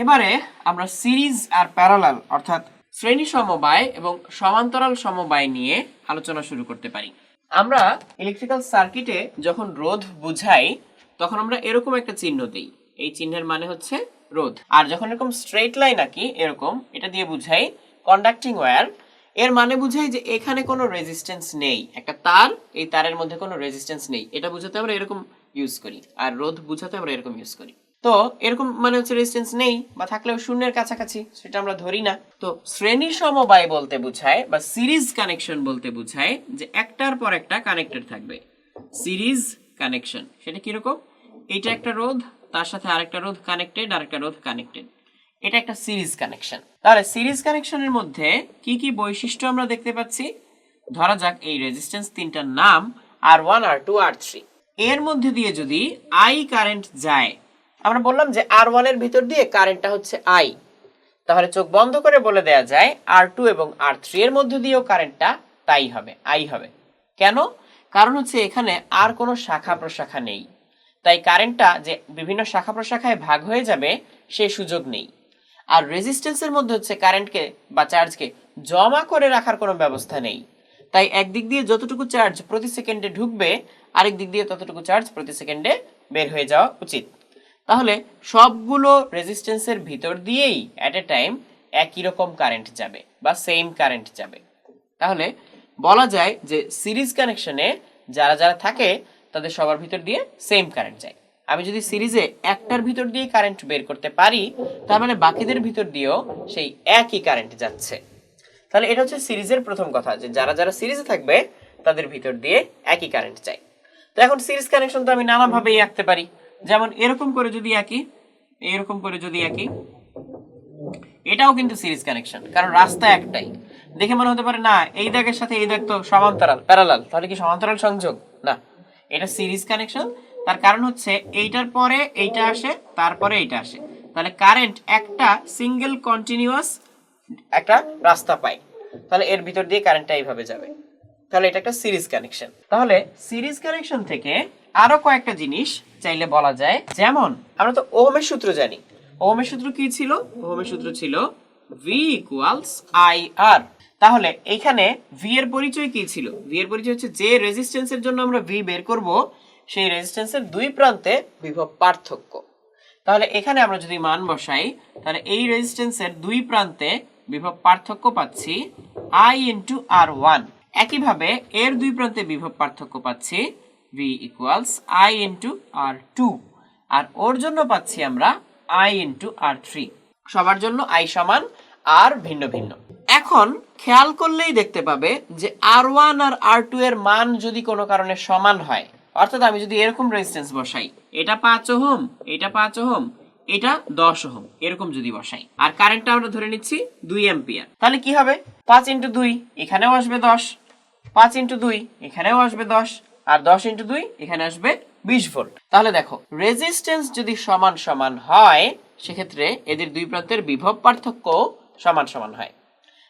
এবারে আমরা series are parallel, অর্থাৎ শ্রেণি সমবায় এবং সমান্তরাল সমবায় নিয়ে আলোচনা শুরু করতে পারি। আমরা ইলেকট্রিক্যাল সার্কিটে যখন রোধ বুঝাই, তখন আমরা এরকম একটা চিহ্ন দিই। এই চিহ্নের মানে হচ্ছে রোধ। আর যখন এরকম স্ট্রেট লাইন আঁকি, এরকম, এটা দিয়ে বুঝাই কন্ডাক্টিং ওয়্যার এর মানে বুঝাই যে এখানে কোনো রেজিস্ট্যান্স নেই। একটা তার, এই তারের মধ্যে কোনো রেজিস্ট্যান্স নেই। এটা বুঝাতে আমরা এরকম ইউজ করি। আর রোধ বুঝাতে আমরা এরকম ইউজ করি। তো এরকম মানে হচ্ছে রেজিস্ট্যান্স নেই বা থাকলেও শূন্যের কাছাকাছি, সেটা আমরা ধরি না। তো শ্রেণি সমবায় বলতে বোঝায় বা সিরিজ কানেকশন বলতে বোঝায় যে একটার পর একটা কানেক্টেড থাকবে। সিরিজ কানেকশন, সেটা কীরকম? এটা একটা রোধ, তার সাথে আরেকটা রোধ কানেক্টেড, আরেকটা রোধ কানেক্টেড। এটা একটা সিরিজ কানেকশন। তাহলে সিরিজ কানেকশনের মধ্যে কি কি বৈশিষ্ট্য আমরা দেখতে পাচ্ছি? ধরা যাক এই রেজিস্ট্যান্স তিনটার নাম R one R two R three এর মধ্যে দিয়ে যদি আই কারেন্ট যায় আমরা বললাম যে আর ওয়ানের ভিতর দিয়ে কারেন্টটা হচ্ছে আই তাহলে চোখ বন্ধ করে বলে দেয়া যায় আর টু এবং আর থ্রি এর মধ্যে দিয়েও কারেন্টটা তাই হবে আই হবে। কেন? কারণ হচ্ছে এখানে আর কোনো শাখা প্রশাখা নেই। তাই কারেন্টটা যে বিভিন্ন শাখা প্রশাখায় ভাগ হয়ে যাবে, সে সুযোগ নেই। আর রেজিস্ট্যান্সের মধ্যে হচ্ছে কারেন্টকে বা চার্জকে জমা করে রাখার কোনো ব্যবস্থা নেই। তাই একদিক দিয়ে যতটুকু চার্জ প্রতি সেকেন্ডে ঢুকবে আরেক দিক দিয়ে ততটুকু চার্জ প্রতি সেকেন্ডে বের হয়ে যাওয়া উচিত। তাহলে সবগুলো রেজিস্ট্যান্সের ভিতর দিয়েই অ্যাট এ টাইম একই রকম কারেন্ট যাবে বা সেম কারেন্ট যাবে। তাহলে বলা যায় যে সিরিজ কানেকশনে যারা যারা থাকে, তাদের সবার ভিতর দিয়ে সেম কারেন্ট যায়। আমি যদি সিরিজে একটার ভিতর দিয়ে কারেন্ট বের করতে পারি, তার মানে বাকিদের ভিতর দিয়েও সেই একই কারেন্ট যাচ্ছে। তাহলে এটা হচ্ছে সিরিজের প্রথম কথা, যে যারা যারা সিরিজে থাকবে, তাদের ভিতর দিয়ে একই কারেন্ট চাই তো এখন সিরিজ কানেকশন তো আমি নানাভাবেই আঁকতে পারি। যেমন এরকম করে যদি আঁকি, এরকম করে যদি আঁকি, এটাও কিন্তু সিরিজ কানেকশন কারণ রাস্তা একটাই। দেখে মনে হতে পারে, না, এই দাগের সাথে এই দাগ তো সমান্তরাল প্যারালাল তাহলে কি সমান্তরাল সংযোগ? না, এটা সিরিজ কানেকশন তার কারণ হচ্ছে এইটার পরে এইটা আসে, তারপরে এইটা আসে। তাহলে কারেন্ট একটা সিঙ্গেল কন্টিনিউয়াস একটা রাস্তা পাই তাহলে এর ভিতর দিয়ে কারেন্টটা এইভাবে যাবে। তাহলে এটা একটা সিরিজ কানেকশন তাহলে সিরিজ কানেকশন থেকে আরও কয়েকটা জিনিস চাইলে বলা যায়। যেমন, আমরা তো ওহমের সূত্র জানি। ওহমের সূত্র কি ছিল? ওহমের সূত্র ছিল ভি ইকুয়ালস আই আর তাহলে এখানে ভি এর পরিচয় কি ছিল? ভি এর পরিচয় হচ্ছে যে রেজিস্ট্যান্সের জন্য আমরা ভি বের করব, সেই রেজিস্ট্যান্সের দুই প্রান্তে বিভব পার্থক্য। তাহলে এখানে আমরা যদি মান বসাই, তাহলে এই রেজিস্ট্যান্সের দুই প্রান্তে বিভব পার্থক্য পাচ্ছি আই ইন্টু আর ওয়ান একইভাবে এর দুই প্রান্তে বিভব পার্থক্য পাচ্ছি V equals I into R two R ওর জন্য পাচ্ছি আমরা আই ইন্টু আর থ্রি সবার জন্য আই সমান আর ভিন্ন ভিন্ন। এখন খেয়াল করলেই দেখতে পাবে যে আর ওয়ান আর আর টু এর মান যদি কোনো কারণে সমান হয়, অর্থাৎ আমি যদি এরকম রেজিস্ট্যান্স বসাই, এটা পাঁচ ওহম, এটা পাঁচ ওহম, এটা দশ ওহম, এরকম যদি বসাই। আর কারেন্টটা আমরা ধরে নিচ্ছি দুই অ্যাম্পিয়ার তাহলে কি হবে? পাঁচ ইন্টু দুই, এখানেও আসবে দশ। পাঁচ ইন্টু দুই, এখানেও আসবে দশ। আর দশ ইন্টু দুই এখানে আসবে বিশ ভোল্ট তাহলে দেখো রেজিস্ট্যান্স যদি সমান সমান হয়, সেক্ষেত্রে এদের দুই প্রান্তের বিভব পার্থক্য সমান সমান হয়।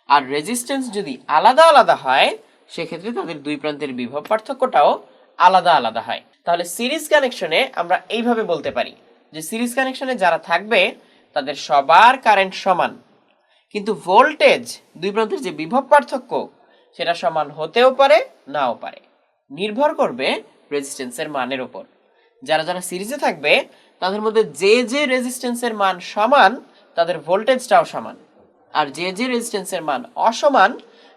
আর রেজিস্ট্যান্স যদি আলাদা আলাদা হয়, সেক্ষেত্রে তাদের দুই প্রান্তের বিভব পার্থক্যটাও আলাদা আলাদা হয়। তাহলে সিরিজ কানেকশনে আমরা এইভাবে বলতে পারি যে সিরিজ কানেকশনে যারা থাকবে, তাদের সবার কারেন্ট সমান। কিন্তু ভোল্টেজ দুই প্রান্তের যে বিভব পার্থক্য, সেটা সমান হতেও পারে, নাও পারে। নির্ভর করবে রেজিস্ট্যান্সের মানের উপর। যারা যারা সিরিজে থাকবে, তাদের মধ্যে যে যে রেজিস্ট্যান্সের মান সমান, তাদের ভোল্টেজটাও সমান। আর যে যে রেজিস্ট্যান্সের মান অসমান,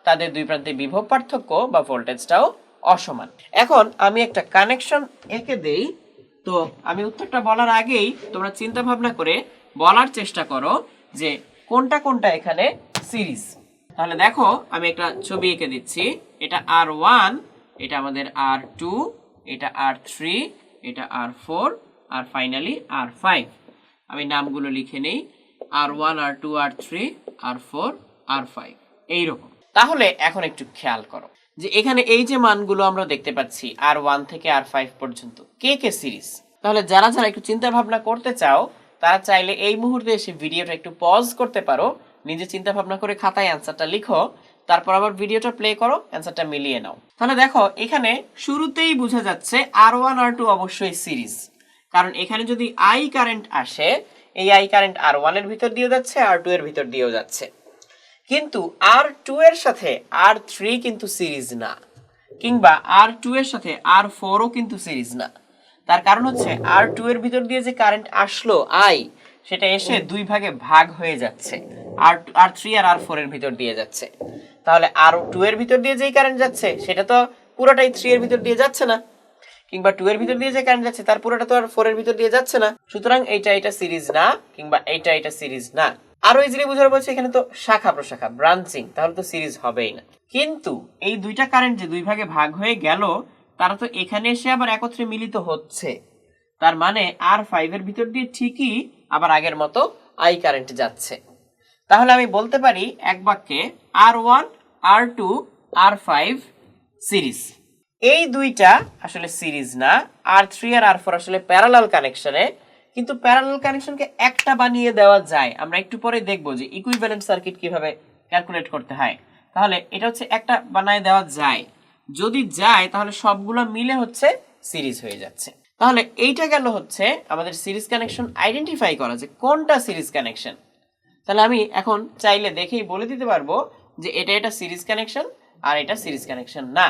তাদের দুই প্রান্তে বিভব পার্থক্য বা ভোল্টেজটাও অসমান। এখন আমি একটা কানেকশন এঁকে দেই। তো আমি উত্তরটা বলার আগেই তোমরা চিন্তা ভাবনা করে বলার চেষ্টা করো যে কোনটা কোনটা এখানে সিরিজ তাহলে দেখো, আমি একটা ছবি এঁকে দিচ্ছি। এটা আর ওয়ান এটা আমাদের আর টু এটা আর থ্রি এটা আর ফোর আর ফাইনালি আর ফাইভ আমি নামগুলো লিখে নেই। R one R two R three R four R five এইরকম। তাহলে এখন একটু খেয়াল করো যে এখানে এই যে মানগুলো আমরা দেখতে পাচ্ছি আর ওয়ান থেকে আর ফাইভ পর্যন্ত, কে কে সিরিজ? তাহলে যারা যারা একটু চিন্তা ভাবনা করতে চাও, তারা চাইলে এই মুহূর্তে এসে ভিডিওটা একটু পজ করতে পারো। নিজে চিন্তা ভাবনা করে খাতায় অ্যান্সারটা লিখো। তারপর আবার ভিডিওটা প্লে করো অ্যান্সারটা মিলিয়ে নাও। তাহলে দেখো, এখানে শুরুতেই বোঝা যাচ্ছে আর ওয়ান আর টু অবশ্যই সিরিজ কারণ এখানে যদি আই কারেন্ট আসে, এই আই কারেন্ট আর ওয়ানের ভিতর দিয়ে যাচ্ছে আর টু এর ভিতর দিয়েও যাচ্ছে। কিন্তু আর টু এর সাথে আর থ্রি কিন্তু সিরিজ না, কিংবা আর টু এর সাথে আর ফোরও কিন্তু সিরিজ না। তার কারণ হচ্ছে আর টু এর ভিতর দিয়ে যে কারেন্ট আসলো আই সেটা এসে দুই ভাগে ভাগ হয়ে যাচ্ছে। আর আর থ্রি আর আর ফোর এর ভিতর দিয়ে যাচ্ছে। তাহলে আর টু এর ভিতর দিয়ে যেই কারেন্ট যাচ্ছে, সেটা তো পুরোটাই থ্রি এর ভিতর দিয়ে যাচ্ছে না। কিংবা টু এর ভিতর দিয়ে যে কারেন্ট যাচ্ছে, তার পুরোটা তো আর ফোর এর ভিতর দিয়ে যাচ্ছে না। সুতরাং এইটা এটা সিরিজ না, কিংবা এইটা এটা সিরিজ না। আরও ইজিলি বোঝার বলছে, এখানে তো শাখা প্রশাখা ব্রাঞ্চিং তাহলে তো সিরিজ হবেই না। কিন্তু এই দুইটা কারেন্ট যে দুই ভাগে ভাগ হয়ে গেল, তারা তো এখানে এসে আবার একত্রে মিলিত হচ্ছে। তার মানে আর ফাইভের ভিতর দিয়ে ঠিকই আবার আগের মতো আই কারেন্ট যাচ্ছে। তাহলে আমি বলতে পারি এক বাক্যে R one R two R five series. এই দুইটা আসলে সিরিজ না আর থ্রি আর আর ফোর আসলে প্যারালাল কানেকশনে কিন্তু প্যারালাল কানেকশনকে একটা বানিয়ে দেওয়া যায়। আমরা একটু পরে দেখব যে ইকুইভ্যালেন্ট সার্কিট কীভাবে ক্যালকুলেট করতে হয়। তাহলে এটা হচ্ছে একটা বানায় দেওয়া যায়। যদি যায়, তাহলে সবগুলো মিলে হচ্ছে সিরিজ হয়ে যাচ্ছে। তাহলে এইটা গেল হচ্ছে আমাদের সিরিজ কানেকশন আইডেন্টিফাই করা যে কোনটা সিরিজ কানেকশন তাহলে আমি এখন চাইলে দেখেই বলে দিতে পারব যে এটা এটা সিরিজ কানেকশন আর এটা সিরিজ কানেকশন না।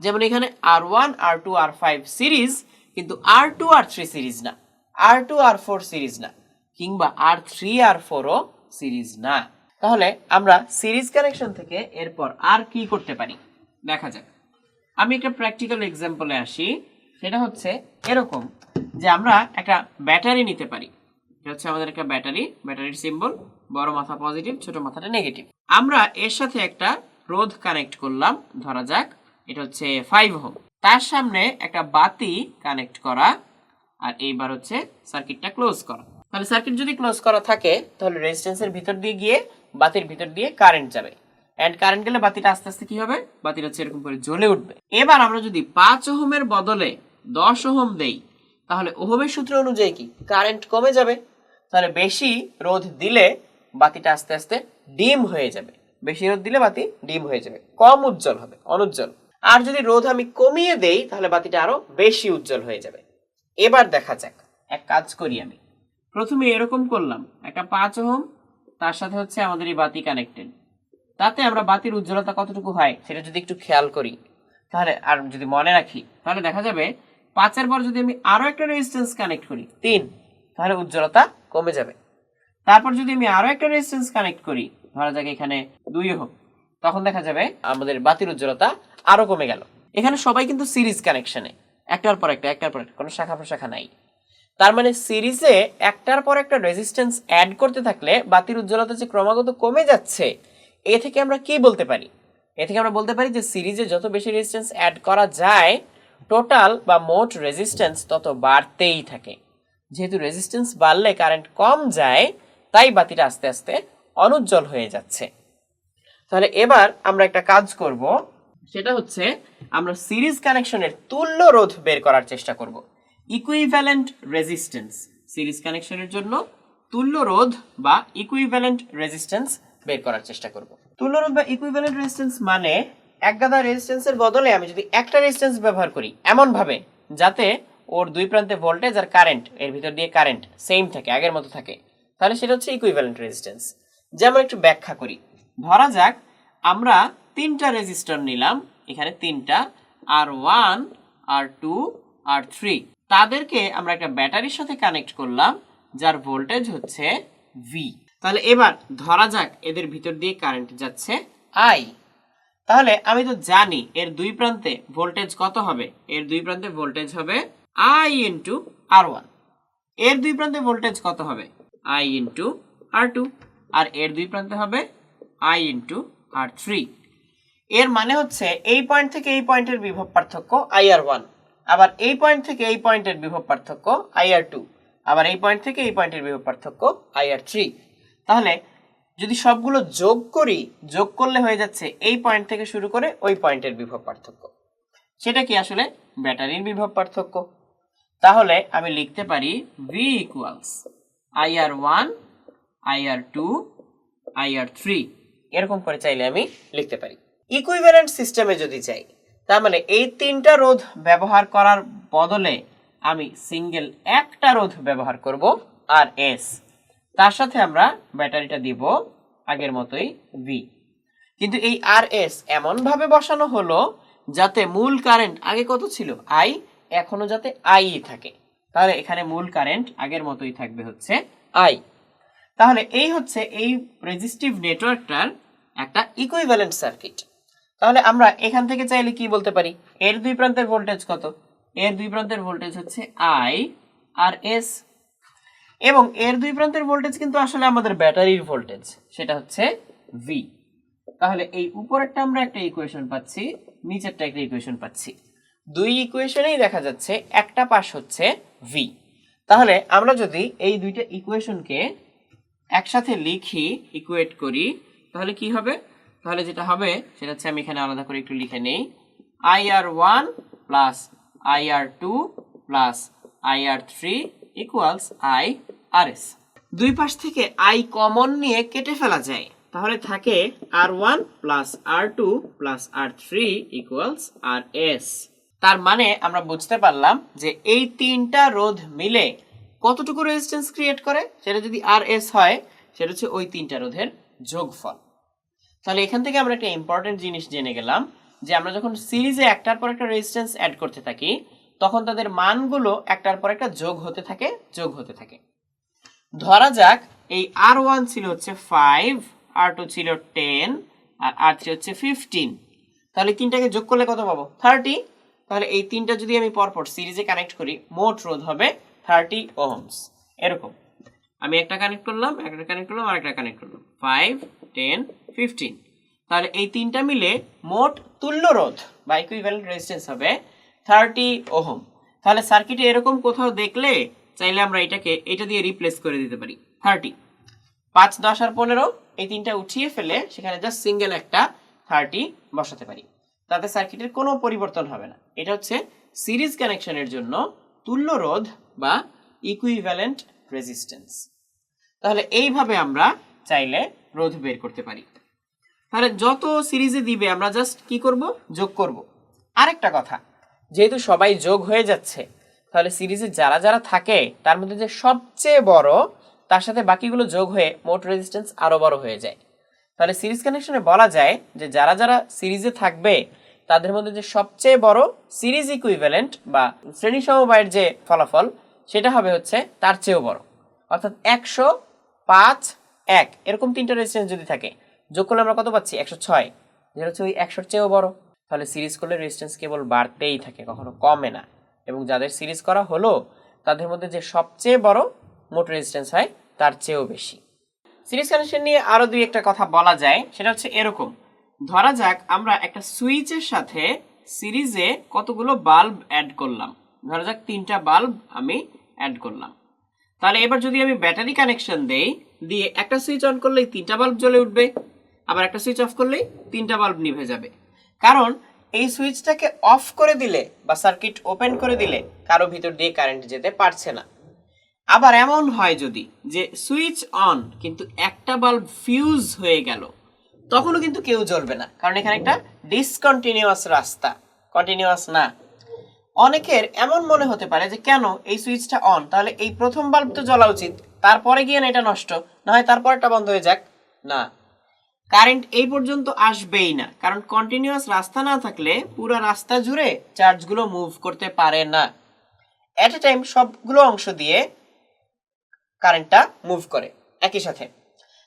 যেমন এখানে R one, R two, R five series, কিন্তু R two, R three series না। R two, R four series না, কিংবা আর থ্রি, আর ফোরও সিরিজ না। তাহলে আমরা সিরিজ কানেকশন থেকে এরপর আর কি করতে পারি? দেখা যাক। আমি একটা প্র্যাকটিক্যাল এক্সাম্পলে আসি। সেটা হচ্ছে এরকম যে আমরা একটা ব্যাটারি নিতে পারি। এটা হচ্ছে আমাদের একটা ব্যাটারি, ব্যাটারির সিম্বল বড় মাথা পজিটিভ ছোট মাথাটা নেগেটিভ আমরা এর সাথে একটা রোধ কানেক্ট করলাম, ধরা যাক, এটা হচ্ছে ফাইভ হোম তার সামনে একটা বাতি কানেক্ট করা, আর এইবার হচ্ছে সার্কিটটা ক্লোজ করা। তাহলে সার্কিট যদি ক্লোজ করা থাকে, তাহলে রেজিস্ট্যান্সের ভিতর দিয়ে গিয়ে বাতির ভিতর দিয়ে কারেন্ট যাবে। এন্ড কারেন্ট গেলে বাতিটা আস্তে আস্তে কি হবে? বাতিটা হচ্ছে এরকম করে জ্বলে উঠবে। এবার আমরা যদি পাঁচ ওহমের বদলে দশ ওহম দেই, তাহলে ওহমের সূত্র অনুযায়ী কি? কারেন্ট কমে যাবে। তাহলে বেশি রোধ দিলে বাতিটা আস্তে আস্তে ডিম হয়ে যাবে। বেশি রোধ দিলে বাতি ডিম হয়ে যাবে। কম উজ্জ্বল হবে, অনুজ্জ্বল। আর যদি রোধ আমি কমিয়ে দেই, তাহলে বাতিটা আরও বেশি উজ্জ্বল হয়ে যাবে। এবার দেখা যাক। এক কাজ করি আমি। প্রথমে এরকম করলাম। একটা পাঁচ ওহম, তার সাথে হচ্ছে আমাদের এই বাতি কানেক্টেড তাতে আমরা বাতির উজ্জ্বলতা কতটুকু হয়, সেটা যদি একটু খেয়াল করি। তাহলে আর যদি মনে রাখি, তাহলে দেখা যাবে পাঁচের পর যদি আমি আরও একটা রেজিস্ট্যান্স কানেক্ট করি, তিন। তাহলে উজ্জ্বলতা কমে যাবে। তারপর যদি আমি আরও একটা রেজিস্ট্যান্স কানেক্ট করি, ধরা যাক এখানে দুই হোক তখন দেখা যাবে আমাদের বাতির উজ্জ্বলতা আরও কমে গেল। এখানে সবাই কিন্তু সিরিজ কানেকশনে একটার পর একটা, একটার পর একটা, কোনো শাখা প্রশাখা নাই। তার মানে সিরিজে একটার পর একটা রেজিস্ট্যান্স অ্যাড করতে থাকলে বাতির উজ্জ্বলতা যে ক্রমাগত কমে যাচ্ছে, এ থেকে আমরা কি বলতে পারি? এ থেকে আমরা বলতে পারি যে সিরিজে যত বেশি রেজিস্ট্যান্স অ্যাড করা যায় টোটাল বা মোট রেজিস্ট্যান্স তত বাড়তেই থাকে। যেহেতু রেজিস্ট্যান্স বাড়লে কারেন্ট কম যায়, তাই বাতিটা আস্তে আস্তে অনুজ্জ্বল হয়ে যাচ্ছে। তাহলে এবার আমরা একটা কাজ করব, সেটা হচ্ছে আমরা সিরিজ কানেকশনের তুল্য রোধ বের করার চেষ্টা করব। ইকুইভ্যালেন্ট রেজিস্ট্যান্স সিরিজ কানেকশনের জন্য তুল্য রোধ বা ইকুইভ্যালেন্ট রেজিস্ট্যান্স বের করার চেষ্টা করব। তুল্য রোধ বা ইকুইভ্যালেন্ট রেজিস্ট্যান্স মানে এক গাদা রেজিস্ট্যান্সের বদলে আমি যদি একটা রেজিস্ট্যান্স ব্যবহার করি এমন ভাবে যাতে ওর দুই প্রান্তে ভোল্টেজ আর কারেন্ট এর ভিতর দিয়ে কারেন্ট সেম থাকে, আগের মতো থাকে। তাহলে সেটা হচ্ছে ইকুইভ্যালেন্ট রেজিস্ট্যান্স যেমন একটু ব্যাখ্যা করি। ধরা যাক, আমরা তিনটা রেজিস্টর নিলাম, এখানে তিনটা R one R two R three তাদেরকে আমরা একটা ব্যাটারির সাথে কানেক্ট করলাম, যার ভোল্টেজ হচ্ছে ভি তাহলে এবার ধরা যাক, এদের ভিতর দিয়ে কারেন্ট যাচ্ছে আই তাহলে আমি তো জানি, এর দুই প্রান্তে ভোল্টেজ কত হবে? এর দুই প্রান্তে ভোল্টেজ হবে আই ইন্টু আর ওয়ানের দুই প্রান্তে ভোল্টেজ কত হবে? I into R two R এর দুই প্রান্তে হবে আই ইন্টু আর থ্রি এর মানে হচ্ছে এই পয়েন্ট থেকে এই পয়েন্টের বিভব পার্থক্য আই আর ওয়ান আবার এই পয়েন্ট থেকে এই পয়েন্টের বিভব পার্থক্য আই আর টু আবার এই পয়েন্ট থেকে এই পয়েন্টের বিভব পার্থক্য আই আর থ্রি তাহলে যদি সবগুলো যোগ করি, যোগ করলে হয়ে যাচ্ছে এই পয়েন্ট থেকে শুরু করে ওই পয়েন্টের বিভব পার্থক্য। সেটা কি আসলে ব্যাটারির বিভব পার্থক্য? তাহলে আমি লিখতে পারি V equals I R one I R two I R three এরকম করে চাইলে আমি লিখতে পারি। ইকুইভ্যালেন্ট সিস্টেমে যদি চাই, তার মানে এই তিনটা রোধ ব্যবহার করার বদলে আমি সিঙ্গেল একটা রোধ ব্যবহার করব আর এস তার সাথে আমরা ব্যাটারিটা দিব আগের মতোই ভি কিন্তু এই আর এস এমনভাবে বসানো হলো যাতে মূল কারেন্ট আগে কত ছিল? আই এখনও যাতে আই থাকে। তাহলে এখানে মূল কারেন্ট আগের মতোই থাকবে হচ্ছে আই তাহলে এই হচ্ছে এই রেজিস্টিভ নেটওয়ার্কটার একটা ইকুইভ্যালেন্ট সার্কিট তাহলে আমরা এখান থেকে চাইলে কি বলতে পারি? এর দুই প্রান্তের ভোল্টেজ কত? এর দুই প্রান্তের ভোল্টেজ হচ্ছে আই আর এস এবং এর দুই প্রান্তের ভোল্টেজ কিন্তু আসলে আমাদের ব্যাটারির ভোল্টেজ সেটা হচ্ছে ভি তাহলে এই উপরেরটা আমরা একটা ইকুয়েশন পাচ্ছি, নিচেরটা একটা ইকুয়েশন পাচ্ছি। দুই ইকুয়েশনেই দেখা যাচ্ছে একটা পাশ হচ্ছে ভি তাহলে আমরা যদি এই দুইটা ইকুয়েশনকে একসাথে লিখি ইকুয়েট করি, তাহলে কি হবে? তাহলে যেটা হবে, সেটা হচ্ছে আমি এখানে আলাদা করে একটু লিখে নেই। I R one plus I R two plus I R three equals I R S দুই পাশ থেকে আই কমন নিয়ে কেটে ফেলা যায়। তাহলে থাকে R one plus R two plus R three equals R S তার মানে আমরা বুঝতে পারলাম যে এই তিনটা রোধ মিলে কতটুকু রেজিস্ট্যান্স ক্রিয়েট করে? সেটা যদি আর এস হয়, সেটা হচ্ছে ওই তিনটা রোধের যোগফল। তাহলে এখান থেকে আমরা একটা ইম্পর্টেন্ট জিনিস জেনে গেলাম যে আমরা যখন সিরিজে একটার পর একটা রেজিস্ট্যান্স অ্যাড করতে থাকি, তখন তাদের মানগুলো একটার পর একটা যোগ হতে থাকে, যোগ হতে থাকে। ধরা যাক, এই আর ওয়ান ছিল হচ্ছে ফাইভ আর টু ছিল টেন আর আর থ্রি হচ্ছে ফিফটিন তাহলে তিনটাকে যোগ করলে কত পাবো? থার্টি তাহলে এই তিনটা যদি আমি পরপর সিরিজে কানেক্ট করি, মোট রোধ হবে থার্টি ওহমস এরকম। আমি একটা কানেক্ট করলাম, একটা কানেক্ট করলাম আর একটা কানেক্ট করলাম। ফাইভ টেন ফিফটিন তাহলে এই তিনটা মিলে মোট তুল্য রোধ বা ইকুইভ্যালেন্ট রেজিস্ট্যান্স হবে থার্টি ওহম তাহলে সার্কিটে এরকম কোথাও দেখলে চাইলে আমরা এটাকে, এটা দিয়ে রিপ্লেস করে দিতে পারি থার্টি পাঁচ, দশ আর পনেরো এই তিনটা উঠিয়ে ফেলে সেখানে জাস্ট সিঙ্গেল একটা থার্টি বসাতে পারি। তাতে সার্কিটের কোনো পরিবর্তন হবে না। এটা হচ্ছে সিরিজ কানেকশনের জন্য তুল্য রোধ বা ইকুইভ্যালেন্ট রেজিস্ট্যান্স তাহলে এইভাবে আমরা চাইলে রোধ বের করতে পারি। তাহলে যত সিরিজে দিবে, আমরা জাস্ট কি করব? যোগ করব। আরেকটা কথা, যেহেতু সবাই যোগ হয়ে যাচ্ছে, তাহলে সিরিজে যারা যারা থাকে, তার মধ্যে যে সবচেয়ে বড়, তার সাথে বাকিগুলো যোগ হয়ে মোট রেজিস্ট্যান্স আরও বড় হয়ে যায়। তাহলে সিরিজ কানেকশনে বলা যায় যে যারা যারা সিরিজে থাকবে, তাদের মধ্যে যে সবচেয়ে বড় সিরিজ ইকুইভ্যালেন্ট বা শ্রেণি সমবায়ের যে ফলাফল, সেটা হবে হচ্ছে তার চেয়েও বড়। অর্থাৎ একশো পাঁচ এক, এরকম তিনটা রেজিস্ট্যান্স যদি থাকে, যোগ করলে আমরা কত পাচ্ছি? একশো ছয়। যেটা হচ্ছে ওই একশোর চেয়েও বড়। তাহলে সিরিজ করলে রেজিস্ট্যান্স কেবল বাড়তেই থাকে, কখনো কমে না। এবং যাদের সিরিজ করা হলো, তাদের মধ্যে যে সবচেয়ে বড় মোট রেজিস্ট্যান্স হয়, তার চেয়েও বেশি। সিরিজ কানেকশন নিয়ে আরও দুই একটা কথা বলা যায়, সেটা হচ্ছে এরকম। ধরা যাক, আমরা একটা সুইচের সাথে সিরিজে কতগুলো বাল্ব অ্যাড করলাম। ধরা যাক, তিনটা বাল্ব আমি অ্যাড করলাম। তাহলে এবার যদি আমি ব্যাটারি কানেকশন দেই, দিয়ে একটা সুইচ অন করলেই তিনটা বাল্ব জ্বলে উঠবে, আবার একটা সুইচ অফ করলেই তিনটা বাল্ব নিভে যাবে। কারণ এই সুইচটাকে অফ করে দিলে বা সার্কিট ওপেন করে দিলে কারও ভিতর দিয়ে কারেন্ট যেতে পারছে না। আবার এমন হয় যদি যে সুইচ অন, কিন্তু একটা বাল্ব ফিউজ হয়ে গেল, তখনও কিন্তু কেউ জ্বলবে না। কারণ এখানে একটা ডিসকন্টিনিউয়াস রাস্তা। কন্টিনিউয়াস না। অনেকের এমন মনে হতে পারে যে, কেন এই সুইচটা অন? তাহলে এই প্রথম বাল্ব তো জ্বলা উচিত। তারপরে গিয়ে না এটা নষ্ট? না হয় তারপরটা বন্ধ হয়ে যাক? না। কারেন্ট এই পর্যন্ত আসবেই না। কারণ কন্টিনিউয়াস রাস্তা না থাকলে পুরো রাস্তা জুড়ে চার্জগুলো মুভ করতে পারে না। এট এ টাইম সবগুলো অংশ দিয়ে কারেন্টটা মুভ করে। একই সাথে।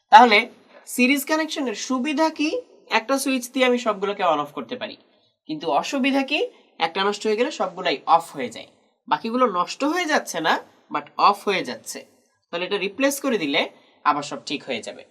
তাহলে সিরিজ কানেকশনের সুবিধা কি? একটা সুইচ দিয়ে আমি সবগুলোকে অন অফ করতে পারি। কিন্তু অসুবিধা কি? একটা নষ্ট হয়ে গেলে সবগুলাই অফ হয়ে যায়। বাকিগুলো নষ্ট হয়ে যাচ্ছে না বাট অফ হয়ে যাচ্ছে। তাহলে এটা রিপ্লেস করে দিলে আবার সব ঠিক হয়ে যাবে।